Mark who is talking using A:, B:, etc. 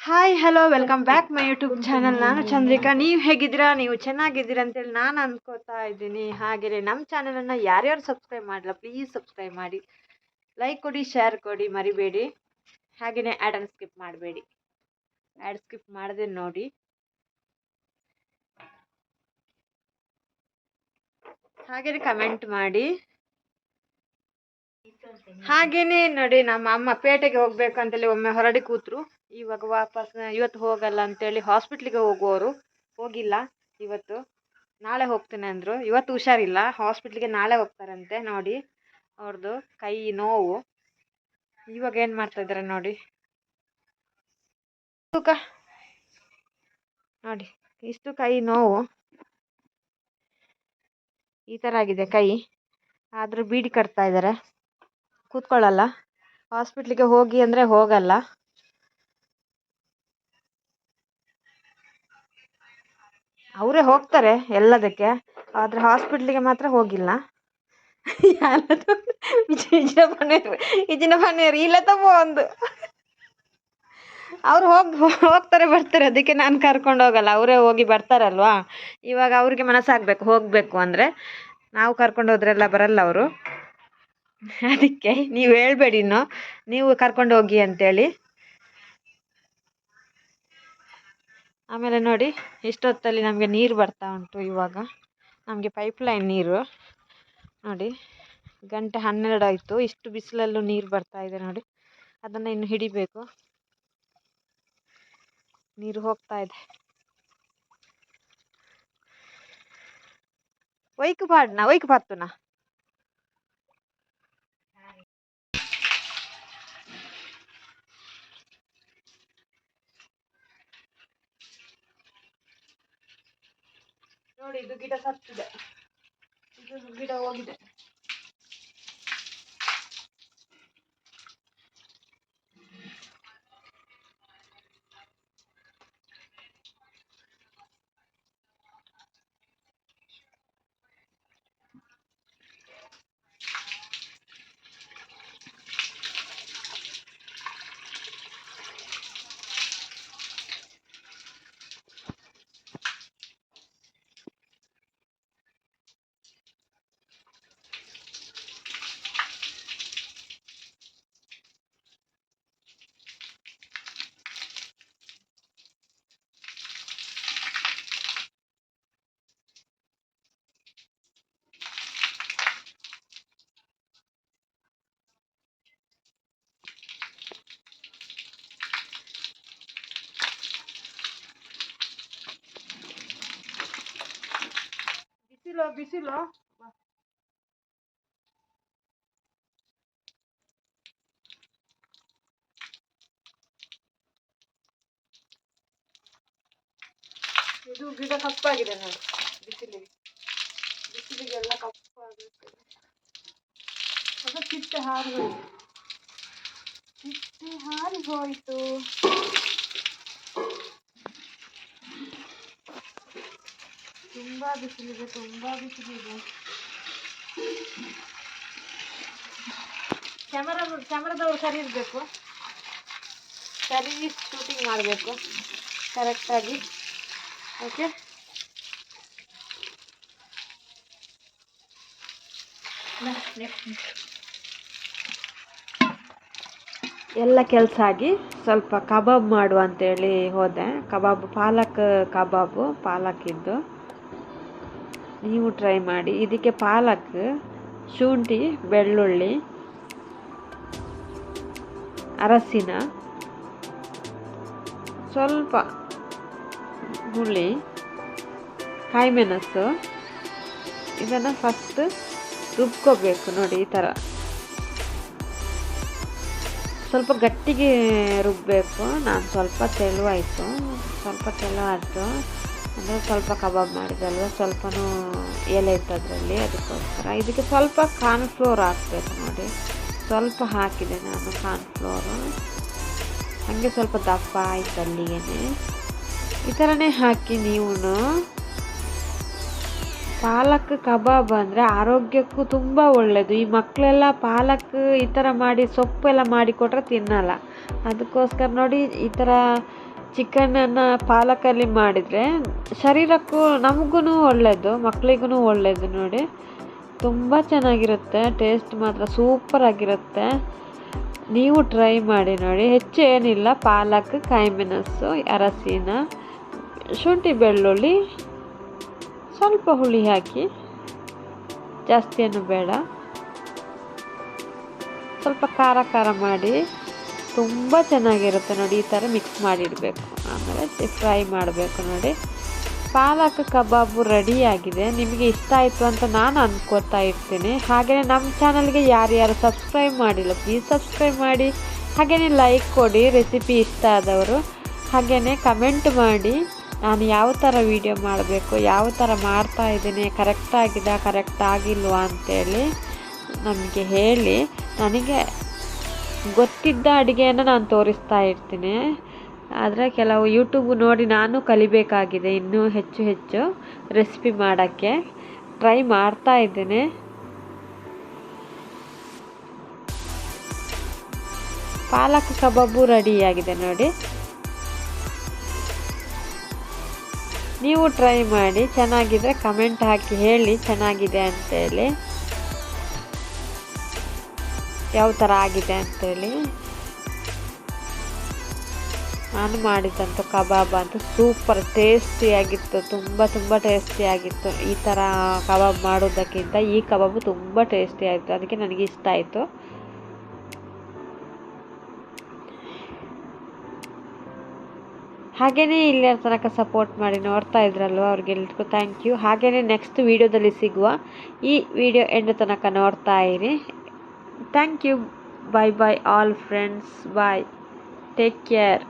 A: Hi hello welcome back my YouTube channel ನಾನು ಚಂದ್ರಿಕಾ. ನೀವು ಹೇಗಿದ್ದೀರಾ? ನೀವು ಚೆನ್ನಾಗಿದ್ದೀರಾ ಅಂತೇಳಿ ನಾನು ಅನ್ಕೋತಾ ಇದ್ದೀನಿ. ಹಾಗೆಯೇ ನಮ್ಮ ಚಾನಲನ್ನು ಯಾರ್ಯಾರು ಸಬ್ಸ್ಕ್ರೈಬ್ ಮಾಡಲ್ಲ ಪ್ಲೀಸ್ ಸಬ್ಸ್ಕ್ರೈಬ್ ಮಾಡಿ. ಲೈಕ್ ಕೊಡಿ ಶೇರ್ ಕೊಡಿ ಮರಿಬೇಡಿ. ಹಾಗೆಯೇ ಆ್ಯಡನ್ನು ಸ್ಕಿಪ್ ಮಾಡಬೇಡಿ. ಆ್ಯಡ್ ಸ್ಕಿಪ್ ಮಾಡಿದೆ ನೋಡಿ. ಹಾಗೆಯೇ ಕಮೆಂಟ್ ಮಾಡಿ. ಹಾಗೇನೆ ನೋಡಿ ನಮ್ಮ ಅಮ್ಮ ಪೇಟೆಗೆ ಹೋಗ್ಬೇಕಂತೇಳಿ ಒಮ್ಮೆ ಹೊರಡಿ ಕೂತ್ರು. ಇವಾಗ ವಾಪಸ್ ಇವತ್ತು ಹೋಗಲ್ಲ ಅಂತೇಳಿ ಹಾಸ್ಪಿಟ್ಲಿಗೆ ಹೋಗುವವರು ಹೋಗಿಲ್ಲ ಇವತ್ತು. ನಾಳೆ ಹೋಗ್ತೇನೆ ಅಂದರು. ಇವತ್ತು ಹುಷಾರಿಲ್ಲ. ಹಾಸ್ಪಿಟ್ಲಿಗೆ ನಾಳೆ ಹೋಗ್ತಾರಂತೆ ನೋಡಿ ಅವ್ರದ್ದು ಕೈ, ನೋವು. ಇವಾಗ ಏನು ಮಾಡ್ತಾ ಇದ್ದಾರೆ ನೋಡಿ. ತೂಕ. ನೋಡಿ, ಇಷ್ಟು ಕೈ, ನೋವು. ಈ ಥರ ಆಗಿದೆ ಕೈ. ಆದರೂ ಬೀಡಿ ಕಟ್ತಾ ಇದ್ದಾರೆ ಕೂತ್ಕೊಳ್ಳಲ್ಲ. ಹಾಸ್ಪಿಟ್ಲಿಗೆ ಹೋಗಿ ಅಂದರೆ ಹೋಗಲ್ಲ. ಅವರೇ ಹೋಗ್ತಾರೆ ಎಲ್ಲದಕ್ಕೆ, ಆದರೆ ಹಾಸ್ಪಿಟ್ಲಿಗೆ ಮಾತ್ರ ಹೋಗಿಲ್ಲ. ಯಾರದು? ಇಲ್ಲ ತಗೋ ಒಂದು ಅವ್ರು ಹೋಗಿ, ಹೋಗ್ತಾರೆ, ಬರ್ತಾರೆ, ಅದಕ್ಕೆ ನಾನು ಕರ್ಕೊಂಡು ಹೋಗಲ್ಲ. ಅವರೇ ಹೋಗಿ ಬರ್ತಾರಲ್ವಾ? ಇವಾಗ ಅವ್ರಿಗೆ ಮನಸ್ಸಾಗಬೇಕು, ಹೋಗಬೇಕು ಅಂದರೆ ನಾವು ಕರ್ಕೊಂಡು ಹೋದ್ರೆಲ್ಲ ಬರಲ್ಲ ಅವರು. ಅದಕ್ಕೆ ನೀವು ಹೇಳ್ಬೇಡಿ ಇನ್ನು. ನೀವು ಕರ್ಕೊಂಡು ಹೋಗಿ ಅಂತೇಳಿ. ಆಮೇಲೆ ನೋಡಿ, ಇಷ್ಟೊತ್ತಲ್ಲಿ ನಮಗೆ ನೀರು ಬರ್ತಾ ಉಂಟು ಇವಾಗ. ನಮಗೆ ಪೈಪ್ಲೈನ್ ನೀರು. ನೋಡಿ, ಗಂಟೆ ಹನ್ನೆರಡು ಆಯಿತು. ಇಷ್ಟು ಬಿಸಿಲಲ್ಲೂ ನೀರು ಬರ್ತಾ ಇದೆ ನೋಡಿ. ಅದನ್ನು ಇನ್ನು ಹಿಡಿಬೇಕು. ನೀರು ಹೋಗ್ತಾ ಇದೆ. ಒಯ್ಕು ಪಾಡ್ನಾ ಒಯ್ಕು ಪಾರ್ತುನಾ ನೋಡಿ ಇದು ಗಿಡ ಸತ್ತಿದೆ ಇದು ಗಿಡ ಹೋಗಿದೆ. ಬಿಸಿಲು ಬಿಸಿಲು ಇದು ಗಿಡ ಕಪ್ಪಾಗಿದೆ ನೋಡಿ ಬಿಸಿಲಿಗೆ ಬಿಸಿಲಿಗೆಲ್ಲ ಕಪ್ಪಾಗುತ್ತೆ ಅದು ಚಿಟ್ಟೆ ಹಾರಿ ಹೋಯ್ತು ಚಿಟ್ಟೆ ಹಾರಿ ಹೋಯ್ತು ಬಿಸಿಲಿದೆ, ತುಂಬಾ ಬಿಸಿಲಿದೆ. ಕ್ಯಾಮರಾ, ಕ್ಯಾಮರಾದವ್ರು ಸರಿ ಇರಬೇಕು. ಸರಿ ಶೂಟಿಂಗ್ ಮಾಡಬೇಕು ಕರೆಕ್ಟಾಗಿ ಓಕೆ ಎಲ್ಲ ಕೆಲಸ ಆಗಿ ಸ್ವಲ್ಪ ಕಬಾಬ್ ಮಾಡುವ ಅಂತೇಳಿ ಹೋದೆ. ಕಬಾಬ್, ಪಾಲಕ್ ಕಬಾಬು ಪಾಲಕ್ಕಿದ್ದು ನೀವು ಟ್ರೈ ಮಾಡಿ. ಇದಕ್ಕೆ ಪಾಲಕ್, ಶುಂಠಿ, ಬೆಳ್ಳುಳ್ಳಿ, ಅರಸಿನ, ಸ್ವಲ್ಪ ಹುಳಿ, ಕಾಯಿಮೆಣಸು, ಇದನ್ನು ಫಸ್ಟ್ ರುಬ್ಕೋಬೇಕು ನೋಡಿ ಈ ಥರ ಸ್ವಲ್ಪ ಗಟ್ಟಿಗೆ ರುಬ್ಬಬೇಕು ನಾನು ಸ್ವಲ್ಪ ತೆಳುವಾಯಿತು. ಸ್ವಲ್ಪ ತೆಳುವಾಯಿತು. ಅಂದರೆ ಸ್ವಲ್ಪ ಕಬಾಬ್ ಮಾಡಿದಲ್ವ ಸ್ವಲ್ಪನೂ ಎಲೆ ಇತ್ತು ಅದರಲ್ಲಿ ಅದಕ್ಕೋಸ್ಕರ. ಇದಕ್ಕೆ ಸ್ವಲ್ಪ ಕಾರ್ನ್ಫ್ಲೋರ್ ಹಾಕಬೇಕು ನೋಡಿ. ಸ್ವಲ್ಪ ಹಾಕಿದೆ ನಾನು ಕಾರ್ನ್ಫ್ಲೋರು ಹಾಗೆ ಸ್ವಲ್ಪ ದಪ್ಪ ಆಯ್ತು ಅಲ್ಲಿಗೆ ಈ ಥರನೇ ಹಾಕಿ ನೀವು ಪಾಲಕ್ ಕಬಾಬ್ ಅಂದರೆ ಆರೋಗ್ಯಕ್ಕೂ ತುಂಬ ಒಳ್ಳೆಯದು ಈ ಮಕ್ಕಳೆಲ್ಲ ಪಾಲಕ್ ಈ ಥರ ಮಾಡಿ, ಸೊಪ್ಪೆಲ್ಲ ಮಾಡಿಕೊಟ್ರೆ ತಿನ್ನಲ್ಲ. ಅದಕ್ಕೋಸ್ಕರ ನೋಡಿ ಈ ಥರ ಚಿಕನನ್ನು ಪಾಲಕಲ್ಲಿ ಮಾಡಿದರೆ ಶರೀರಕ್ಕೂ ನಮಗೂ ಒಳ್ಳೆಯದು ಮಕ್ಕಳಿಗೂ ಒಳ್ಳೆಯದು ನೋಡಿ. ತುಂಬ ಚೆನ್ನಾಗಿರುತ್ತೆ, ಟೇಸ್ಟ್ ಮಾತ್ರ ಸೂಪರಾಗಿರುತ್ತೆ ನೀವು ಟ್ರೈ ಮಾಡಿ ನೋಡಿ. ಹೆಚ್ಚು ಏನಿಲ್ಲ, ಪಾಲಕ್, ಕಾಯಿಮೆಣಸು ಅರಸಿನ ಶುಂಠಿ ಬೆಳ್ಳುಳ್ಳಿ, ಸ್ವಲ್ಪ ಹುಳಿ ಹಾಕಿ. ಜಾಸ್ತಿಯನ್ನು ಬೇಡ. ಸ್ವಲ್ಪ ಖಾರ ಖಾರ ಮಾಡಿ. ತುಂಬ ಚೆನ್ನಾಗಿರುತ್ತೆ ನೋಡಿ, ಈ ಥರ ಮಿಕ್ಸ್ ಮಾಡಿಡಬೇಕು. ಆಮೇಲೆ ಫ್ರೈ ಮಾಡಬೇಕು ನೋಡಿ. ಪಾಲಕ್ ಕಬಾಬು ರೆಡಿಯಾಗಿದೆ ನಿಮಗೆ ಇಷ್ಟ ಆಯಿತು ಅಂತ ನಾನು ಅಂದ್ಕೋತಾ ಇರ್ತೀನಿ. ಹಾಗೆಯೇ ನಮ್ಮ ಚಾನಲ್ಗೆ ಯಾರ್ಯಾರು ಸಬ್ಸ್ಕ್ರೈಬ್ ಮಾಡಿಲ್ಲ ಪ್ಲೀಸ್ ಸಬ್ಸ್ಕ್ರೈಬ್ ಮಾಡಿ. ಹಾಗೆಯೇ ಲೈಕ್ ಕೊಡಿ ರೆಸಿಪಿ ಇಷ್ಟ ಆದವರು. ಹಾಗೆಯೇ ಕಮೆಂಟ್ ಮಾಡಿ. ನಾನು ಯಾವ ಥರ ವೀಡಿಯೋ ಮಾಡಬೇಕು, ಯಾವ ಥರ ಮಾಡ್ತಾ ಇದ್ದೀನಿ ಕರೆಕ್ಟ್ ಕರೆಕ್ಟ್ ಆಗಿಲ್ವಾ ಅಂತೇಳಿ ನಮಗೆ ಹೇಳಿ. ನನಗೆ ಗೊತ್ತಿದ್ದ ಅಡುಗೆಯನ್ನು ನಾನು ತೋರಿಸ್ತಾ ಇರ್ತೀನಿ. ಆದರೆ ಕೆಲವು ಯೂಟ್ಯೂಬ್ ನೋಡಿ ನಾನು ಕಲಿಬೇಕಾಗಿದೆ ಇನ್ನೂ ಹೆಚ್ಚು ಹೆಚ್ಚು ರೆಸಿಪಿ ಮಾಡೋಕ್ಕೆ. ಟ್ರೈ ಮಾಡ್ತಾ ಇದ್ದೇನೆ. ಪಾಲಕ್ ಕಬಾಬು ರೆಡಿಯಾಗಿದೆ ನೋಡಿ. ನೀವು ಟ್ರೈ ಮಾಡಿ, ಚೆನ್ನಾಗಿದ್ರೆ ಕಮೆಂಟ್ ಹಾಕಿ ಹೇಳಿ, ಚೆನ್ನಾಗಿದೆ ಅಂತೇಳಿ. ಯಾವ ಥರ ಆಗಿದೆ ಅಂತೇಳಿ ನಾನು ಮಾಡಿದ್ದಂಥ ಕಬಾಬ್ ಅಂತೂ ಸೂಪರ್ ಟೇಸ್ಟಿಯಾಗಿತ್ತು ತುಂಬ ತುಂಬ ಟೇಸ್ಟಿಯಾಗಿತ್ತು ಈ ಥರ ಕಬಾಬ್ ಮಾಡೋದಕ್ಕಿಂತ ಈ ಕಬಾಬು ತುಂಬ ಟೇಸ್ಟಿ ಆಯಿತು, ಅದಕ್ಕೆ ನನಗೆ ಇಷ್ಟ ಆಯಿತು. ಹಾಗೆಯೇ ಇಲ್ಲಿಯ ತನಕ ಸಪೋರ್ಟ್ ಮಾಡಿ ನೋಡ್ತಾ ಇದ್ರಲ್ವ ಅವ್ರಿಗೆಲ್ರಿಗೂ ಥ್ಯಾಂಕ್ ಯು ಹಾಗೆಯೇ ನೆಕ್ಸ್ಟ್ ವೀಡಿಯೋದಲ್ಲಿ ಸಿಗುವ ಈ ವಿಡಿಯೋ ಎಂಡ್ ತನಕ ನೋಡ್ತಾ ಇರಿ. thank you. Bye bye all friends. Bye. Take care.